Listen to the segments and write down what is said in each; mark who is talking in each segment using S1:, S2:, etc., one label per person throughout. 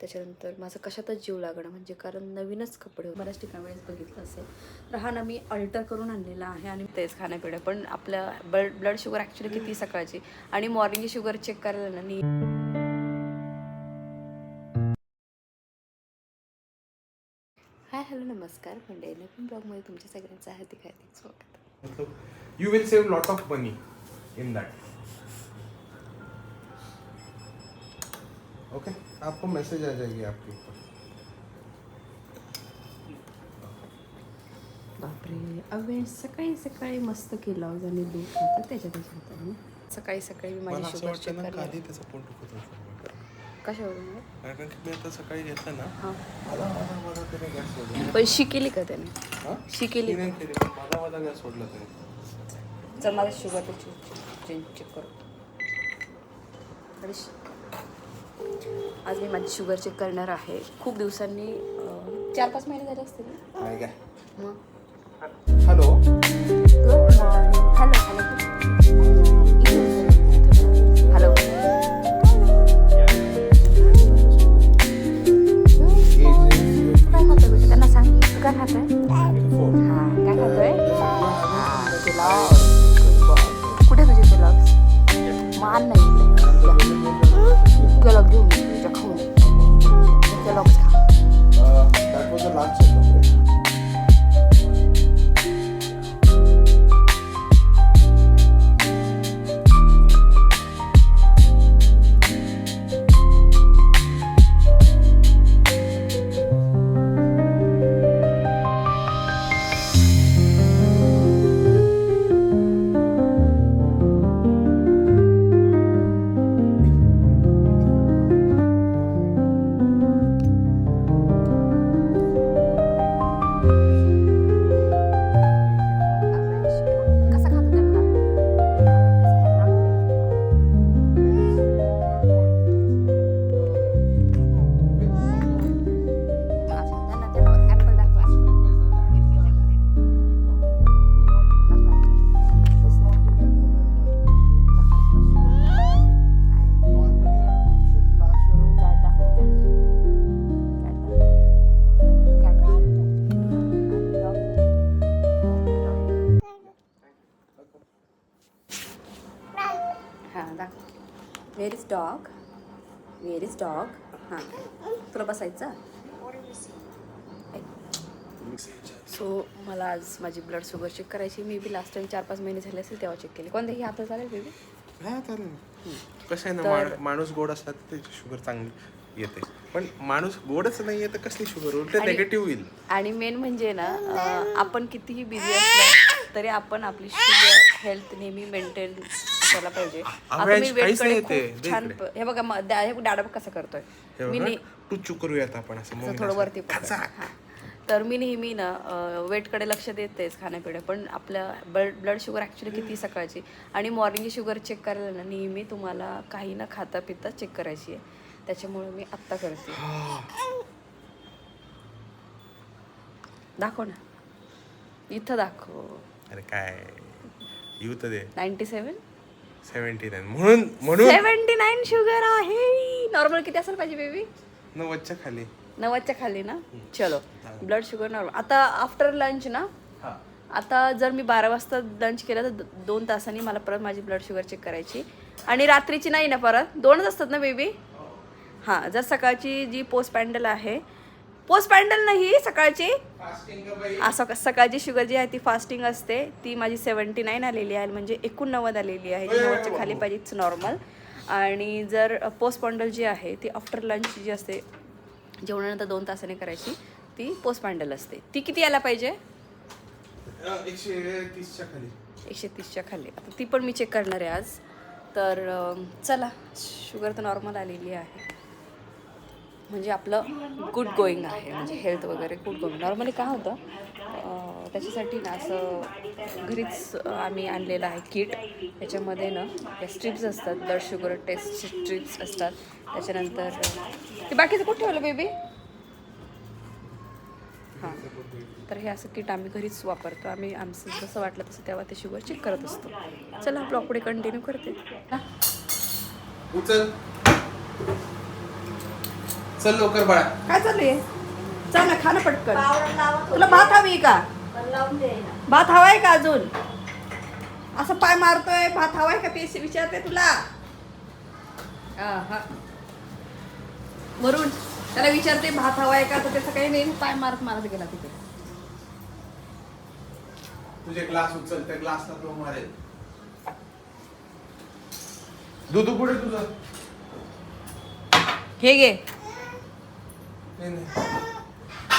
S1: त्याच्यानंतर माझं कशातच जीव लागणं म्हणजे कारण नवीनच कपडे बऱ्याच ठिकाणी वेळेस बघितलं असेल. तर हा ना मी अल्टर करून आणलेला आहे आणि तेच खाण्यापिणं पण आपलं ब्लड ब्लड शुगर ॲक्च्युली किती सकाळची? आणि मॉर्निंगची शुगर चेक करायला ना नी हाय हॅलो नमस्कार. मंडळी नवीन ब्लॉगमध्ये तुमच्या सगळ्यांचं हार्दिक हार्दिक स्वागत.
S2: You will save lot of money in that okay? आपको मैसेज आ जाएगी आपके ऊपर।
S1: बापरे अवे सकाळी सकाळी मस्त केलं आणि दूध खातं त्याच्या त्याच्या हाताने सकाळी सकाळी मी
S2: मला
S1: माझी
S2: असं
S1: शुगर
S2: वाटतं
S1: चेक
S2: ना
S1: करणार.
S2: खाली त्याचं पोट दुखत होतं.
S1: कशावरून? रे?
S2: कारण की मी आता सकाळी घेतलं ना
S1: हां.
S2: मला मला मला त्याने गॅस सोडला.
S1: पण शी केली का त्याने?
S2: हा?
S1: शी केली
S2: मी नाही केली पण मला मला गॅस सोडला त्याने.
S1: चल माझं शुगर ते चेक करू. श- आज मी माझी शुगर चेक करणार आहे. खूप दिवसांनी चार पाच महिने झाले असतील ना?
S2: नाही काय?
S1: मग?
S2: Hello?
S1: Good morning hello hello dog हां. तुला बसायचं? सो मला आज माझी ब्लड शुगर चेक करायची. मी बी लास्ट टाइम चार पाच महिने झाले असेल तेव्हा चेक केली. कोणत्याही आता चालेल बेबी
S2: हा चालेल कसं आहे ना माण- माणूस गोड असला तर त्याची शुगर चांगली येते. पण माणूस गोडच नाही आहे तर कसली शुगर उलट
S1: आणि-
S2: नेगेटिव्ह होईल.
S1: आणि मेन म्हणजे ना अं, आपण कितीही बिझी असलं तरी आपण आपली शुगर हेल्थ नेहमी मेंटेन करायला पाहिजे. आता मी. खूप
S2: दे
S1: छान हे बघा हे डाडा कसा करतोय. मी
S2: करूयात आपण असं
S1: थोडं वरती. हां. तर मी नेहमी ना वेटकडे लक्ष देतेच खाण्यापिण्या पण आपल्या ब्लड ब्लड शुगर ॲक्च्युली किती सकाळची? आणि मॉर्निंगची शुगर चेक करायला ना नेहमी तुम्हाला काही न खाता पिता चेक करायची आहे. त्याच्यामुळे मी आत्ता करते. दाखव ना. इथं दाखव.
S2: अरे काय?
S1: नाईन्टी सेवन
S2: सेव्हन्टी नाईन म्हणून म्हणून.
S1: सेवन्टी नाईन शुगर आहे. नॉर्मल किती असेल पाहिजे बेबी
S2: नव्वदच्या खाली.
S1: नव्वदच्या खाली ना? चलो. ब्लड शुगर नॉर्मल आता आफ्टर लंच ना? आता जर मी बारा वाजता लंच केलं तर द- दोन तासांनी मला परत माझी ब्लड शुगर चेक करायची. आणि रात्रीची नाही ना परत? दोनच असतात ना बेबी हां. जर सकाळची जी पोस्ट पॅन्डल आहे पोस्ट पॅन्डल नाही सकाळची? असं सकाळची शुगर जी आहे ती फास्टिंग असते. ती माझी सेवन्टी नाईन आलेली आहे म्हणजे एकोणनव्वद आलेली आहे. नव्वदच्या खाली पाहिजे इट्स नॉर्मल आणि जर पोस्ट पॅन्डल जी आहे ती आफ्टर लंच जी असते जेवणानंतर दोन तासाने करायची ती पोस्ट पॅन्डल असते. ती किती यायला पाहिजे?
S2: एकशे तीसच्या खाली.
S1: एकशे तीसच्या खाली. आता ती पण मी चेक करणार आहे आज. तर चला शुगर तर नॉर्मल आलेली आहे. म्हणजे आपलं गुड गोईंग आहे. म्हणजे हेल्थ वगैरे गुड गोईंग नॉर्मली काय होतं त्याच्यासाठी ना असं घरीच आम्ही आणलेलं आहे किट त्याच्यामध्ये ना या स्ट्रिप्स असतात ब्लड शुगर टेस्टचे स्ट्रिप्स असतात. त्याच्यानंतर ते बाकीचं कुठे ठेवलं बेबी हां. तर हे असं किट आम्ही घरीच वापरतो. आम्ही आमचं जसं वाटलं तसं तेव्हा ते शुगर चेक करत असतो. चला ब्लॉग पुढे कंटिन्यू करते.
S2: उचल. चल लवकर बाळा.
S1: काय चालू आहे चल ना खा ना पटकन. तुला भात हवी का? भात हवाय का अजून? असं पाय मारतोय भात हवाय का ते विचारते तुला. आहा. वरून त्याला विचारते भात हवाय का? तर त्याचं काही नाही पाय मारत मारत गेला तिथे.
S2: तुझे ग्लास उचल त्या ग्लासला तो मारेल. दूध पुढे तुझं.
S1: हे घे.
S2: ते नाही.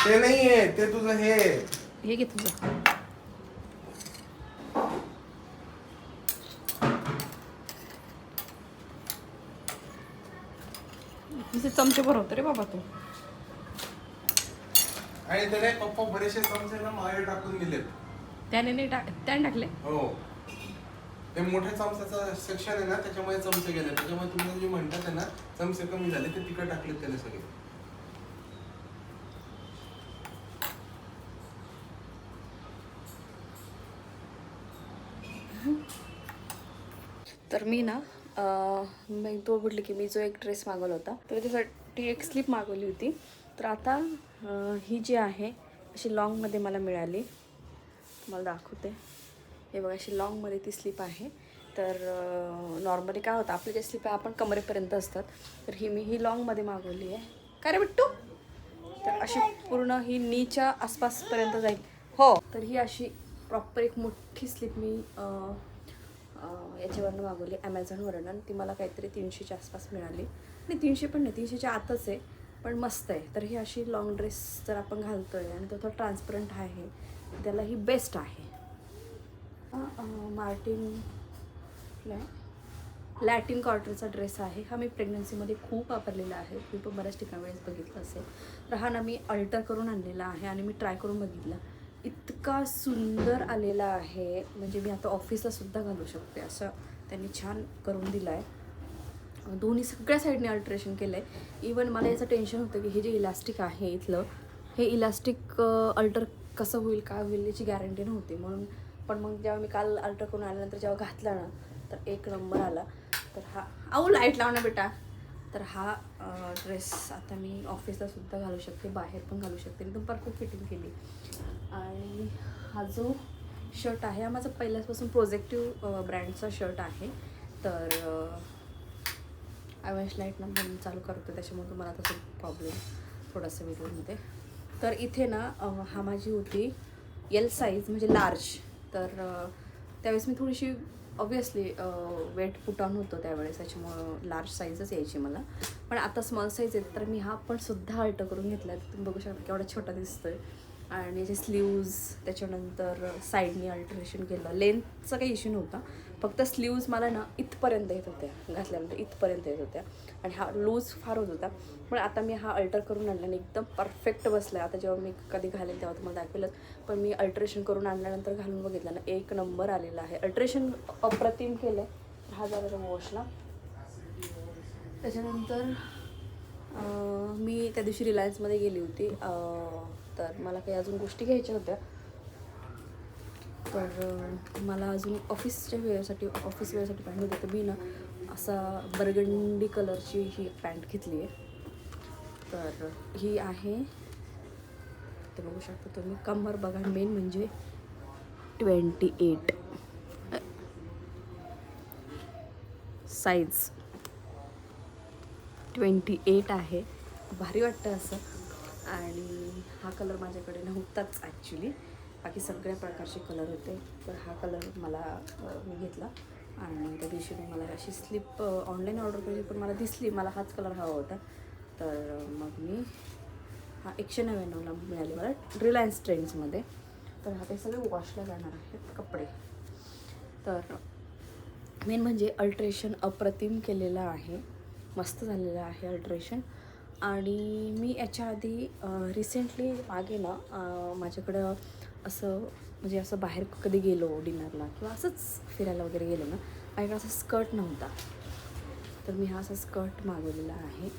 S2: ते नाहीये ते तुझं हे.
S1: हे घे तुझं. तुझे चमचे भरवतो रे बाबा तू.
S2: आणि त्याने पप्पा बरेचसे चमचे ना मागे टाकून दिलेत.
S1: त्याने नाही टाक त्याने टाकले?
S2: हो. ते मोठ्या चमच्याचा सेक्शन आहे ना त्याच्यामध्ये चमचे गेले. त्याच्यामुळे तुम्ही जे म्हणतात आहे ना चमचे कमी झाले ते तिकडे टाकलेत त्याने सगळे.
S1: तर मी ना मी तो म्हटलं की मी जो एक ड्रेस मागवला होता तर त्यासाठी एक स्लिप मागवली होती. तर आता ही जी आहे अशी लॉंगमध्ये मला मिळाली. तुम्हाला दाखवते. हे बघा अशी लॉंगमध्ये ती स्लिप आहे. तर नॉर्मली काय होतं आपल्या ज्या स्लिप आहे आपण कमरेपर्यंत असतात. तर ही मी ही लॉंगमध्ये मागवली आहे. काय रे बिट्टू? तर अशी पूर्ण ही नीच्या आसपासपर्यंत जाईल. हो. तर ही अशी प्रॉपर एक मोठी स्लिप मी याच्यावरनं मागवली ॲमेझॉनवरनं आणि ती मला काहीतरी तीनशेच्या आसपास मिळाली. नाही तीनशे पण नाही तीनशेच्या आतच आहे पण मस्त आहे. तर ही अशी लॉंग ड्रेस जर आपण घालतो आहे आणि तो थोडा ट्रान्सपरंट आहे त्याला ही बेस्ट आहे. मार्टिन लॅटिन कॉर्टरचा ड्रेस आहे. हा मी प्रेग्नन्सीमध्ये खूप वापरलेला आहे. मी पण बऱ्याच ठिकाणी वेळेस बघितलं असेल. तर हा ना मी अल्टर करून आणलेला आहे आणि मी ट्राय करून बघितला. इतका सुंदर आलेला आहे. म्हणजे मी आता ऑफिसला सुद्धा घालू शकते असं त्यांनी छान करून दिलं आहे दोन्ही सगळ्या साईडने अल्ट्रेशन केलं आहे इवन मला याचं टेन्शन होतं की हे जे इलास्टिक आहे इथलं हे इलास्टिक अल्टर कसं होईल काय होईल याची गॅरंटी नव्हती. म्हणून पण मग जेव्हा मी काल अल्टर करून आल्यानंतर जेव्हा घातला ना तर एक नंबर आला. तर हा आऊ लाइट लाव ना बेटा. तर हा ड्रेस आता मी ऑफिसला सुद्धा घालू शकते बाहेर पण घालू शकते. एकदम परफेक्ट फिटिंग केली. आणि हा जो शर्ट आहे हा माझा पहिल्यापासून प्रोजेक्टिव्ह ब्रँडचा शर्ट आहे. तर आय लाइट ना म्हणून चालू करतो त्याच्यामुळे तुम्हाला तसं प्रॉब्लेम थोडासा होते तर इथे ना हा माझी होती एल साईज म्हणजे लार्ज तर त्यावेळेस मी थोडीशी ऑब्वियसली वेट पुट ऑन होतो त्यावेळेस त्याच्यामुळं लार्ज साईजच यायची मला. पण आता स्मॉल साईज आहे तर मी हा पण सुद्धा अल्ट करून घेतला आहे तुम्ही बघू शकता केवढा छोटा दिसतोय. आणि जे स्लीव्ज त्याच्यानंतर साईडनी अल्टरेशन केलं. लेंथचा काही इश्यू नव्हता. फक्त स्लीव्ज मला ना इथपर्यंत येत होत्या. घातल्यानंतर इथपर्यंत येत होत्या. आणि हा लूज फार होत होता. पण आता मी हा अल्टर करून आणल्याने एकदम परफेक्ट बसला आता जेव्हा मी कधी घालेल तेव्हा तुम्हाला दाखवेलच. पण मी अल्ट्रेशन करून आणल्यानंतर घालून बघितलं ना एक नंबर आलेला आहे. अल्ट्रेशन अप्रतिम केलं आहे हा झाला वॉशला त्याच्यानंतर मी त्या दिवशी रिलायन्समध्ये गेली होती. तर मला काही अजून गोष्टी घ्यायच्या होत्या. तर मला अजून ऑफिसच्या वेळेसाठी ऑफिस वेळेसाठी पॅन्ट होती. तर मी ना असा बर्गंडी कलरची ही पॅन्ट घेतली आहे. तर ही आहे. ते बघू शकता तुम्ही. कंबर बघा मेन म्हणजे twenty eight size twenty eight आहे. भारी वाटतं असं. आणि हा कलर माझ्याकडे नव्हताच ॲक्च्युली बाकी सगळ्या प्रकारचे कलर होते. तर हा कलर मला मी घेतला. आणि त्या दिवशी मी मला अशी स्लिप ऑनलाईन ऑर्डर केली पण मला दिसली. मला हाच कलर हवा होता. तर मग मी हा एकशे नव्याण्णवला मिळाले मला रिलायन्स ट्रेंड्समध्ये तर हा ते सगळे वॉशला जाणार आहेत कपडे. तर मेन म्हणजे अल्ट्रेशन अप्रतिम केलेलं आहे. मस्त झालेलं आहे अल्ट्रेशन. आणि मी याच्या आधी रिसेंटली मागे ना माझ्याकडं असं म्हणजे असं बाहेर कधी गेलो डिनरला किंवा असंच फिरायला वगैरे गेलो ना माझ्याकडे असा स्कर्ट नव्हता. तर मी हा असा स्कर्ट मागवलेला आहे.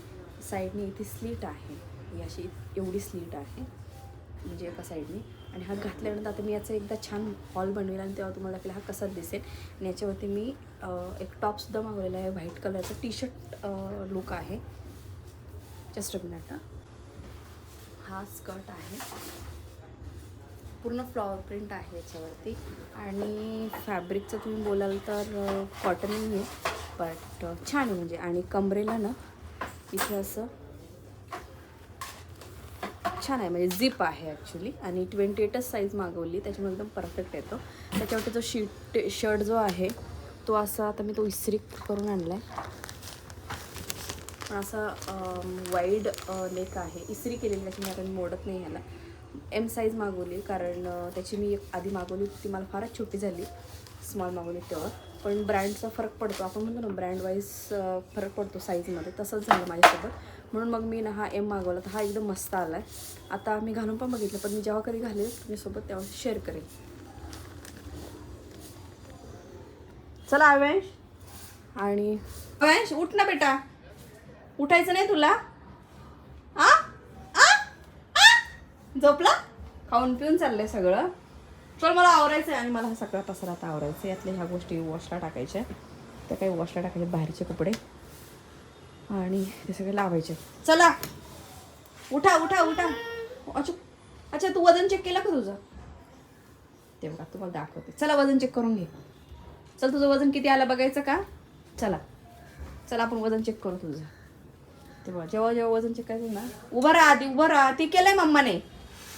S1: साईडने इथे स्लीट आहे. ही अशी एवढी स्लीट आहे. म्हणजे एका साईडने. आणि हा घातल्यानंतर आता मी याचा एकदा छान हॉल बनवेला आणि तेव्हा तुम्हाला आपल्याला हा कसा दिसेल. आणि याच्यावरती मी एक टॉपसुद्धा मागवलेला आहे. व्हाईट कलरचा टी शर्ट लुक आहे. जस्ट अ मिनिट हा स्कर्ट आहे. पूर्ण फ्लॉवर प्रिंट आहे याच्यावरती. आणि फॅब्रिकचं तुम्ही बोलाल तर कॉटन आहे. बट छान आहे म्हणजे. आणि कमरेला ना इथे असं छान आहे. म्हणजे झिप आहे ॲक्च्युली आणि ट्वेंटी एटच साईज मागवली. त्याच्यामुळे एकदम परफेक्ट येतो त्याच्यावरती जो शीट शर्ट जो आहे तो असा आता मी तो इस्त्री करून आणला आहे असा वाईड नेक आहे. इस्त्री केलेली त्याच्यामुळे आता मोडत नाही ह्याला एम साईज मागवली कारण त्याची मी एक आधी मागवली ती मला फारच छोटी झाली. स्मॉल मागवली तेव्हा. पण ब्रँडचा फरक पडतो. आपण म्हणतो ना ब्रँड वाईज फरक पडतो साईजमध्ये तसंच झालं माझ्यासोबत. म्हणून मग मी ना हा एम मागवला. तर हा एकदम मस्त आला आहे आता मी घालून पण बघितलं पण मी जेव्हा कधी घालेल तुमच्यासोबत तेव्हा शेअर करेन. चला आवेश आणि आवेश उठ ना बेटा. उठायचं नाही तुला? आ? आ? आ? झोपला? खाऊन पिऊन चाललंय सगळं. चल मला आवरायचं आहे आणि मला हा सगळा पसरा आता आवरायचं आहे यातल्या ह्या गोष्टी वॉशला टाकायच्या. त्या काही वॉशला टाकायचे बाहेरचे कपडे. आणि ते सगळे लावायचे. चला. उठा उठा उठा. अच्छा अच्छा तू वजन चेक केलं का तुझं? ते बघा तुम्हाला दाखवते. चला वजन चेक करून घे. चल तुझं वजन किती आलं बघायचं का? चला. चला आपण वजन चेक करू तुझं. ते बघा जेव्हा जेव्हा वजन चेक करायचं ना उभं राहा आधी उभं राहा. ती केलंय मम्माने.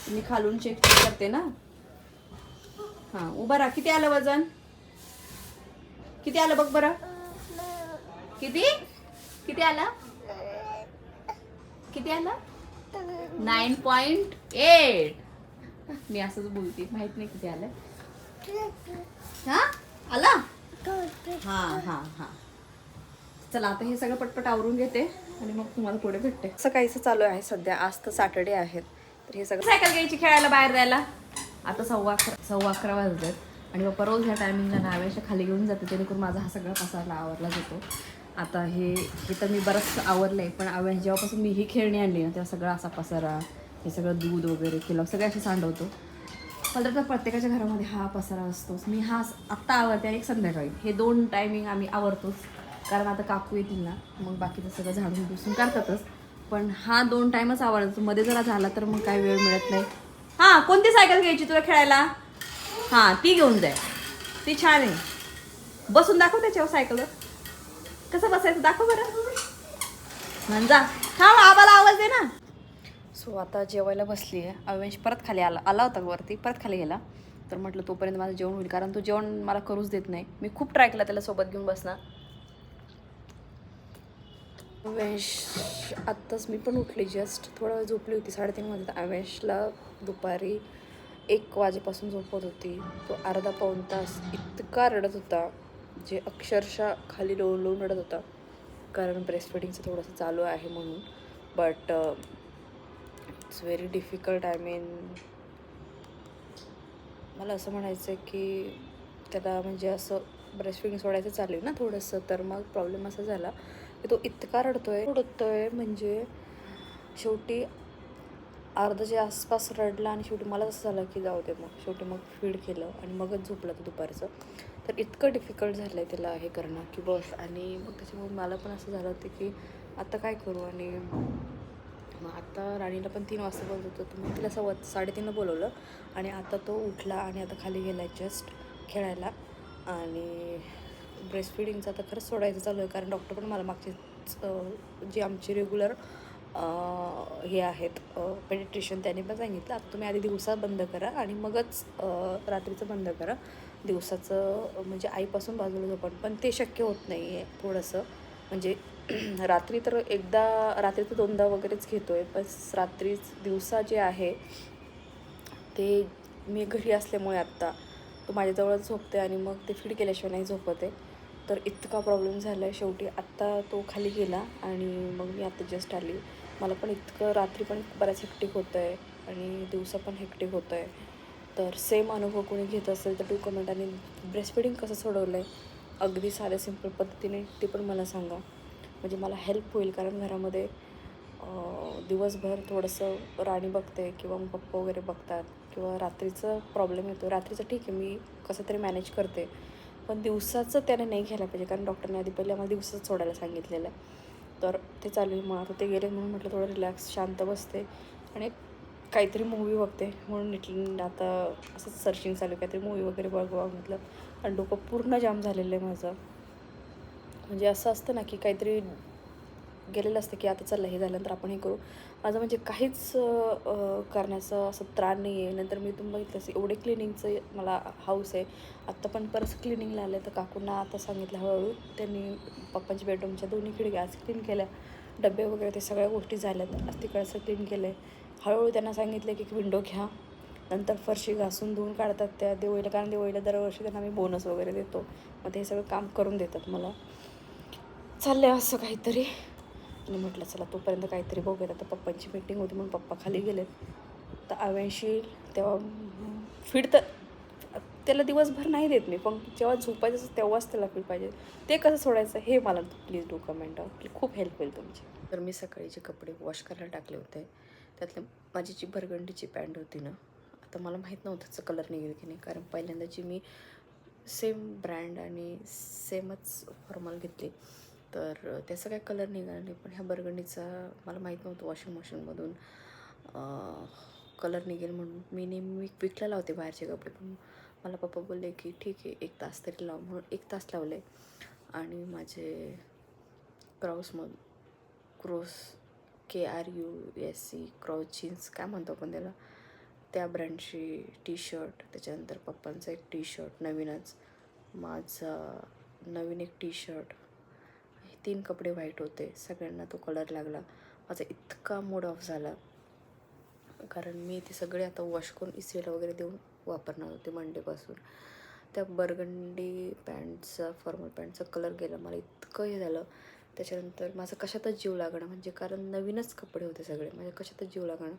S1: मी खालून चेक करते ना. हां उभं राहा. किती आलं वजन? किती आलं बघ बरं. किती? किती आलं? किती आलं? नाईन पॉइंट एट मी असंच बोलते. माहीत नाही किती आलं. हा? आला? हा हा हा. चला आता हे सगळं पटपट आवरून घेते. आणि मग तुम्हाला पुढे भेटते. असं काहीच चालू आहे सध्या. आज तर सॅटर्डे आहेत. तर हे सगळं सायकल घ्यायची खेळायला बाहेर जायला. आता सव्वा अकरा सव्वा अकरा वाजतात आणि बाप्पा रोज ह्या टायमिंगला नाव्याच्या खाली घेऊन जाते जेणेकरून माझा हा सगळा पसारला आवरला जातो. आता हे हे तर मी बरंच आवरलं आहे पण आव्या जेव्हापासून मी ही खेळणी आणली ना तेव्हा सगळा असा पसारा हे सगळं दूध वगैरे किलो सगळे असे सांडवतो. मला तर प्रत्येकाच्या घरामध्ये हा पसारा असतोच. मी हा आत्ता आवडते आणि एक संध्याकाळी. हे दोन टायमिंग आम्ही आवरतोच. कारण आता काकू येतील ना मग बाकीचं सगळं झाडून पुसून करतातच. पण हा दोन टाईमच आवडतो. मध्ये जरा झाला तर मग काय वेळ मिळत नाही. हां कोणती सायकल घ्यायची तुला खेळायला? हां ती घेऊन जाय. ती छान आहे. बसून दाखव त्याच्यावर सायकलवर कसं बसायचं दाखव बरं. म्हणजा हां आबाला आवाज दे ना. सो आता जेवायला बसली आहे अवेश परत खाली आला आला होता वरती परत खाली गेला. तर म्हटलं तोपर्यंत माझं जेवण होईल. कारण तो जेवण मला करूच देत नाही. मी खूप ट्राय केला त्याला सोबत घेऊन बसणार वेश आत्ताच मी पण उठली जस्ट थोडा वेळ झोपली होती साडेतीन वाजता अवेशला दुपारी एक वाजेपासून झोपत होती. तो अर्धा पाऊण तास इतका रडत होता जे अक्षरशः खाली लोळून लोळून रडत होता. कारण ब्रेस्ट फिडिंगचं थोडंसं चालू आहे म्हणून. But it's very difficult I mean मला असं म्हणायचं आहे की त्याला म्हणजे असं ब्रेस्ट फिडिंग सोडायचं चालू आहे ना थोडंसं तर मग प्रॉब्लेम असा झाला. तो इतका रडतोय रडतोय म्हणजे शेवटी अर्धाच्या आसपास रडला आणि शेवटी मला असं झालं की जाऊ दे मग. शेवटी मग फीड केलं आणि मगच झोपलं तर दुपारचं. तर इतकं डिफिकल्ट झालं आहे त्याला हे करणं की बस. आणि मग त्याच्यामुळे मला पण असं झालं होतं की आता काय करू? आणि मग आता राणीला पण तीन वाजता बोलत होतं. तर मग तिला सव्वा साडेतीनला बोलवलं आणि आता तो उठला आणि आता खाली गेला जस्ट खेळायला. आणि ब्रेस्ट फिडिंगचं आता खरंच सोडायचं चालू आहे कारण डॉक्टर पण मला मागचे जे आमचे रेग्युलर हे आहेत पेडिट्रिशन त्यांनी पण सांगितलं. आता तुम्ही आधी दिवसा बंद करा आणि मगच रात्रीचं बंद करा. दिवसाचं म्हणजे आईपासून बाजूला झोपण. पण ते शक्य होत नाही आहे थोडंसं. म्हणजे रात्री तर एकदा रात्री तर दोनदा वगैरेच घेतो आहे पण रात्रीच दिवसा जे आहे ते मी घरी असल्यामुळे आत्ता तो माझ्याजवळच झोपते आणि मग ते फीड केल्याशिवाय नाही झोपत आहे. तर इतका प्रॉब्लेम झाला आहे शेवटी. आत्ता तो खाली गेला आणि मग मी आत्ता जस्ट आली. मला पण इतकं रात्री पण बऱ्याच हेक्टिक होतं आहे आणि दिवसा पण हेक्टिक होतं आहे तर सेम अनुभव कोणी घेत असेल तर टू कमेंट आणि ब्रेस्टफिडिंग कसं सोडवलं आहे अगदी साध्या सिंपल पद्धतीने ते पण मला सांगा. म्हणजे मला हेल्प होईल कारण घरामध्ये दिवसभर थोडंसं राणी बघते किंवा मग पप्पा वगैरे बघतात किंवा रात्रीचं प्रॉब्लेम येतो. रात्रीचं ठीक आहे मी कसं तरी मॅनेज करते. पण दिवसाचं त्याने नाही घ्यायला पाहिजे कारण डॉक्टरने आधी पहिले आम्हाला दिवसाच सोडायला सांगितलेलं आहे. तर ते चालू आहे मग आता ते गेले म्हणून म्हटलं थोडं रिलॅक्स शांत बसते. आणि काहीतरी मूवी बघते म्हणून निटली आता असंच सर्चिंग चालू काहीतरी मूवी वगैरे बघावं म्हटलं. आणि डोकं पूर्ण जाम झालेलं आहे माझं. म्हणजे असं असतं ना की काहीतरी गेलेलं असतं की आता चला हे झाल्यानंतर आपण हे करू. माझं म्हणजे काहीच करण्याचं असं त्राण नाही आहे नंतर मी तुम्ही बघितलं असेल एवढे क्लिनिंगचं मला हाऊस आहे. आत्ता पण परत क्लिनिंगला आले तर काकूंना आता सांगितलं हळूहळू. त्यांनी पप्पांच्या बेडरूमच्या दोन्ही खिडक्या आज क्लीन केल्या. डबे वगैरे ते सगळ्या गोष्टी झाल्यात. आज तिकडचं क्लीन केलं आहे हळूहळू त्यांना सांगितलं की विंडो घ्या. नंतर फरशी घासून धुवून काढतात त्या देवळीला. कारण देवळीला दरवर्षी त्यांना मी बोनस वगैरे देतो. मग ते हे सगळं काम करून देतात मला. चाललंय असं काहीतरी. आणि म्हटलं चला तोपर्यंत काहीतरी बघूयात. आता पप्पांची मीटिंग होती म्हणून पप्पा खाली गेलेत. तर आव्यांशी तेव्हा फिरतं त्याला दिवसभर नाही देत मी पण जेव्हा झोपायचं असतं तेव्हाच त्याला फीड पाहिजे. ते कसं सोडायचं हे मला प्लीज डू कमेंट खूप हेल्प होईल तुमची. तर मी सकाळी जे कपडे वॉश करायला टाकले होते त्यातले माझी जी भरगंडीची पॅन्ट होती ना आता मला माहीत नव्हतं त्याचं कलर निघेल की नाही कारण पहिल्यांदाची मी सेम ब्रँड आणि सेमच फॉर्मल घेतली तर त्याचा काय कलर निघाला नाही पण ह्या बरगंडीचा मला माहीत नव्हतं वॉशिंग मशीनमधून कलर निघेल म्हणून. मी नेहमी विकला लावते बाहेरचे कपडे पण मला पप्पा बोलले की ठीक आहे एक तास तरी लाव म्हणून एक तास लावले. आणि माझे क्रॉसमधून cross K R U S C cross jeans काय म्हणतो आपण त्याला? त्या ब्रँडची टी शर्ट त्याच्यानंतर पप्पांचा एक टी शर्ट नवीनच. माझा नवीन एक टी शर्ट तीन कपडे व्हाईट होते. सगळ्यांना तो कलर लागला. माझा इतका मूड ऑफ झाला. कारण मी ते सगळे आता वॉश करून इस्त्रीला वगैरे देऊन वापरणार होते मंडेपासून त्या बरगंडी पॅन्टचा फॉर्मल पॅन्टचा कलर गेला. मला इतकं हे झालं. त्याच्यानंतर माझं कशातच जीव लागणं म्हणजे कारण नवीनच कपडे होते सगळे. माझ्या कशातच जीव लागणं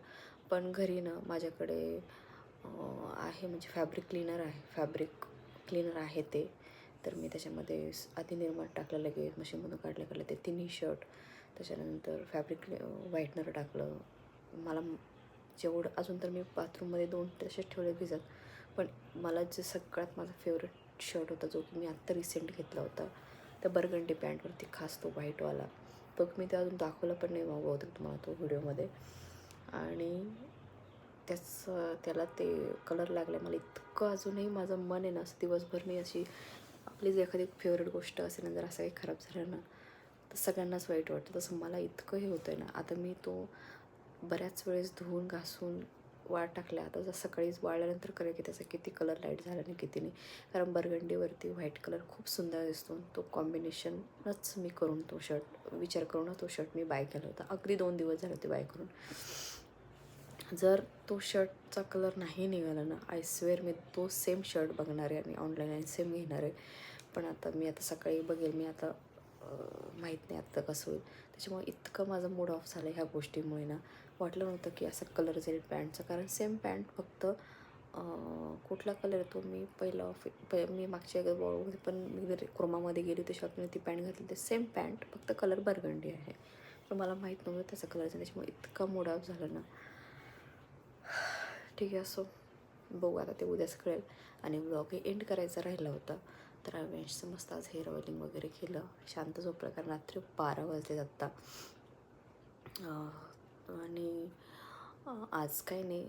S1: पण घरी ना माझ्याकडे आहे म्हणजे फॅब्रिक क्लीनर आहे. फॅब्रिक क्लीनर आहे ते. तर मी त्याच्यामध्ये आधी निर्माण टाकलं लगेच मशीनमधून काढलं काढलं. ते तिन्ही शर्ट त्याच्यानंतर फॅब्रिक व्हाईटनर टाकलं. मला जेवढं अजून तर मी बाथरूममध्ये दोन तसेच ठेवले भिजत पण मला जे सगळ्यात माझा फेवरेट शर्ट होता जो की मी आत्ता रिसेंट घेतला होता त्या बरगंडी पॅन्टवरती खास तो व्हाईटवाला तो मी ते अजून दाखवला पण नाही मागवत बहुतेक तुम्हाला तो व्हिडिओमध्ये. आणि त्याचं त्याला ते कलर लागला मला इतकं अजूनही माझं मन आहे ना असं दिवसभर मी अशी आपली जर एखादी फेवरेट गोष्ट असेल ना जर असं काही खराब झालं ना तर सगळ्यांनाच वाईट वाटतं. तसं मला इतकं हे होतं आहे ना आता मी तो बऱ्याच वेळेस धुवून घासून वाळ टाकल्या आता जर सकाळीच वाळल्यानंतर करेल की त्याचा किती कलर लाइट झाला आणि किती नाही. कारण बरगंडीवरती व्हाईट कलर खूप सुंदर दिसतो. तो कॉम्बिनेशनच मी करून तो शर्ट विचार करून तो शर्ट मी बाय केला होता. अगदी दोन दिवस झाले होते बाय करून. जर तो शर्टचा कलर नाही निघाला ना आय स्वेअर मी तो सेम शर्ट बघणार आहे आणि ऑनलाईन आणि सेम घेणार. आहे पण आता मी आता सकाळी बघेल मी आता माहीत नाही आत्ता कसं होईल. त्याच्यामुळे इतकं माझं मूड ऑफ झालं ह्या गोष्टीमुळे ना. वाटलं नव्हतं की असा कलर जाईल पॅन्टचा कारण सेम पॅन्ट फक्त कुठला कलर येतो मी पहिला ऑफ मी मागच्या एकदा बॉलमध्ये पण मी जर क्रोमामध्ये गेली होती शॉपमध्ये ती पॅन्ट घातली ते सेम पॅन्ट फक्त कलर बरगंडी आहे. पण मला माहीत नव्हतं त्याचा कलर त्याच्यामुळे इतका मूड ऑफ झाला ना. ठीक आहे असो बघू आता ते उद्याच कळेल. आणि ब्लॉग एंड करायचा राहिला होता. तर अवेंशचं मस्त आज हेअर ऑइलिंग वगैरे केलं. शांत झोपलं कारण रात्री बारा वाजले आत्ता आणि आज काही नाही.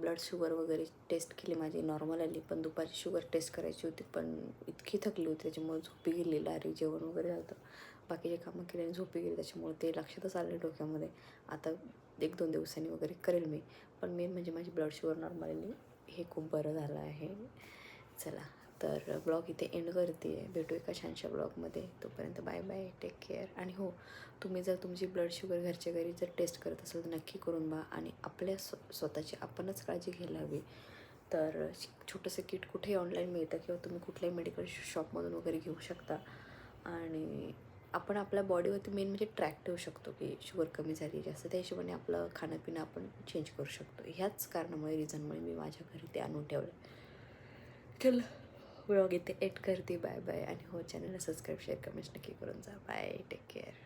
S1: ब्लड शुगर वगैरे टेस्ट केली माझी नॉर्मल आली पण दुपारी शुगर टेस्ट करायची होती पण इतकी थकली होती त्याच्यामुळे झोपी गेली लारी जेवण वगैरे झालं बाकीचे कामं केली आणि झोपी गेली त्याच्यामुळे ते लक्षातच आलं डोक्यामध्ये. आता एक दोन दिवसांनी वगैरे करेल मी. पण मेन म्हणजे माझी ब्लड शुगर नॉर्मल आली हे खूप बरं झालं आहे. चला तर ब्लॉग इथे एंड करते आहे भेटू एका छानशा ब्लॉगमध्ये. तोपर्यंत बाय बाय टेक केअर आणि हो तुम्ही जर तुमची ब्लड शुगर घरच्या घरी जर टेस्ट करत असाल तर नक्की करून बा आणि आपल्या स्व स्वतःची आपणच काळजी घ्यायला हवी. तर छोटंसं किट कुठेही ऑनलाईन मिळतं किंवा तुम्ही कुठल्याही मेडिकल शॉपमधून वगैरे घेऊ शकता. आणि आपण आपल्या बॉडीवरती मेन म्हणजे ट्रॅक ठेवू शकतो की शुगर कमी झाली जास्त. त्या हिशोबाने आपलं खाणंपिणं आपण चेंज करू शकतो. ह्याच कारणामुळे रिझनमुळे मी माझ्या घरी ते आणून ठेवलं. चला ब्लॉग इथे एड करते. Bye bye. आणि हो चॅनलला सबस्क्राईब शेअर कमेंट नक्की करून जा. Bye take care